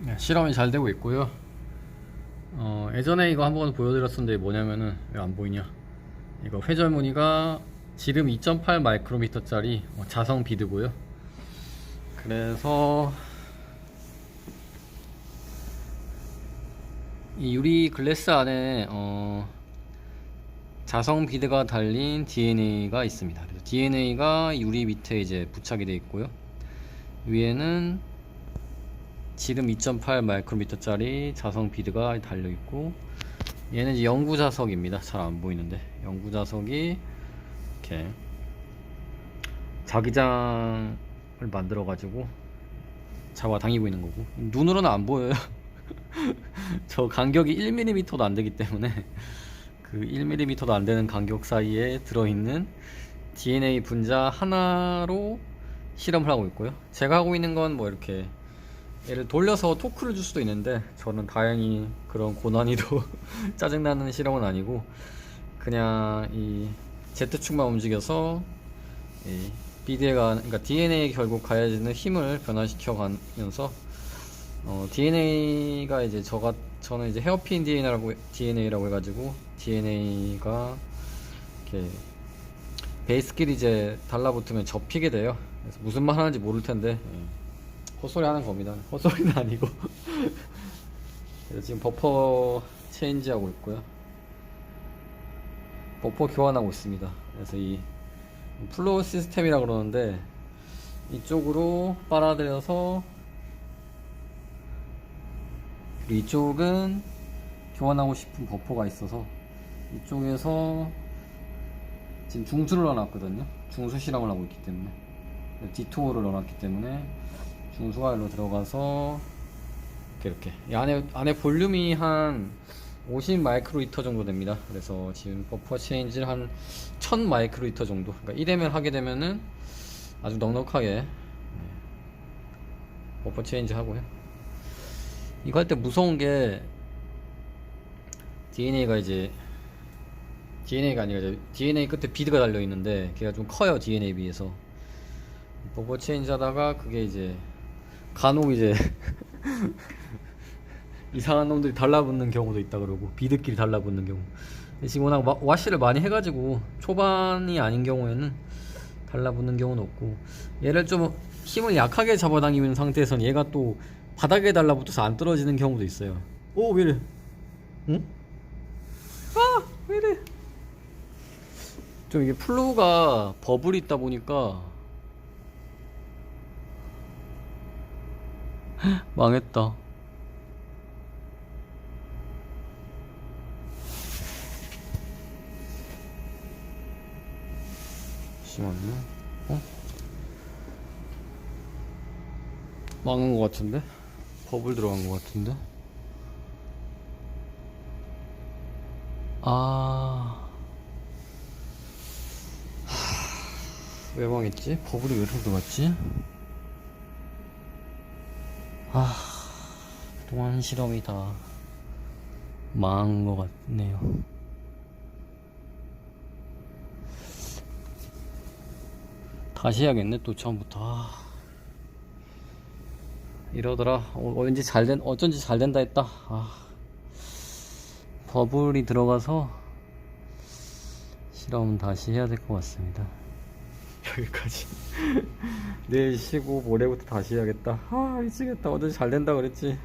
네, 실험이 잘 되고 있고요. 어, 예전에 이거 한번 보여드렸었는데 뭐냐면은 왜 안 보이냐? 이거 회절 무늬가 지름 2.8 마이크로미터 짜리 어, 자성 비드고요. 그래서 이 유리 글래스 안에 어, 자성 비드가 달린 DNA가 있습니다. DNA가 유리 밑에 이제 부착이 되어 있고요. 위에는 지름 2.8 마이크로미터짜리 자성 비드가 달려 있고 얘는 이제 영구 자석입니다. 잘 안 보이는데 영구 자석이 이렇게 자기장을 만들어 가지고 잡아 당기고 있는 거고 눈으로는 안 보여요. 저 간격이 1mm도 안 되기 때문에 그 1mm도 안 되는 간격 사이에 들어있는 DNA 분자 하나로 실험을 하고 있고요. 제가 하고 있는 건 뭐 이렇게 얘를 돌려서 토크를 줄 수도 있는데 저는 다행히 그런 고난이도 짜증나는 실험은 아니고 그냥 이 Z축만 움직여서 이 비드가 그러니까 DNA 결국 가해지는 힘을 변화시켜 가면서 어, DNA가 이제 저가 저는 이제 헤어핀 DNA라고 DNA라고 해가지고 DNA가 이렇게 베이스끼리 이제 달라붙으면 접히게 돼요. 그래서 무슨 말 하는지 모를 텐데 예. 헛소리 하는 겁니다. 헛소리는 아니고. 지금 버퍼 체인지 하고 있고요. 버퍼 교환하고 있습니다. 그래서 이 플로우 시스템이라 그러는데 이쪽으로 빨아들여서 그리고 이쪽은 교환하고 싶은 버퍼가 있어서 이쪽에서 지금 중수를 넣어놨거든요. 중수 실험을 하고 있기 때문에 디토어를 넣어놨기 때문에 일로 들어가서 이렇게 이렇게 이 안에 안에 볼륨이 한 50 마이크로리터 정도 됩니다. 그래서 지금 버퍼 체인지를 한 1000 마이크로리터 정도. 그러니까 1회면 하게 되면은 아주 넉넉하게 네, 버퍼 체인지 하고요. 이거 할 때 무서운 게 DNA가 이제 DNA가 아니라 이제 DNA 끝에 비드가 달려 있는데 걔가 좀 커요 DNA 비해서 버퍼 체인지 하다가 그게 이제 간혹 이제 이상한 놈들이 달라붙는 경우도 있다 그러고 비드끼리 달라붙는 경우. 지금 워낙 와- 와시를 많이 해가지고 초반이 아닌 경우에는 달라붙는 경우는 없고 얘를 좀 힘을 약하게 잡아당기는 상태에선 얘가 또 바닥에 달라붙어서 안 떨어지는 경우도 있어요. 오 왜이래? 응? 아 왜이래? 좀 이게 플루가 버블이 있다 보니까 망했다. 잠시만요. 어? 망한 것 같은데? 버블 들어간 것 같은데? 아. 하, 왜 망했지? 버블이 왜 이렇게 들어갔지? 아, 그동안 실험이 다 망한 것 같네요. 다시 해야겠네, 또 처음부터. 아, 이러더라. 어, 왠지 잘 된, 어쩐지 잘 된다 했다. 아, 버블이 들어가서 실험 다시 해야 될 것 같습니다. 여기까지. 내일 쉬고 모레부터 다시 해야겠다. 아 미치겠다. 어제 잘 된다 그랬지.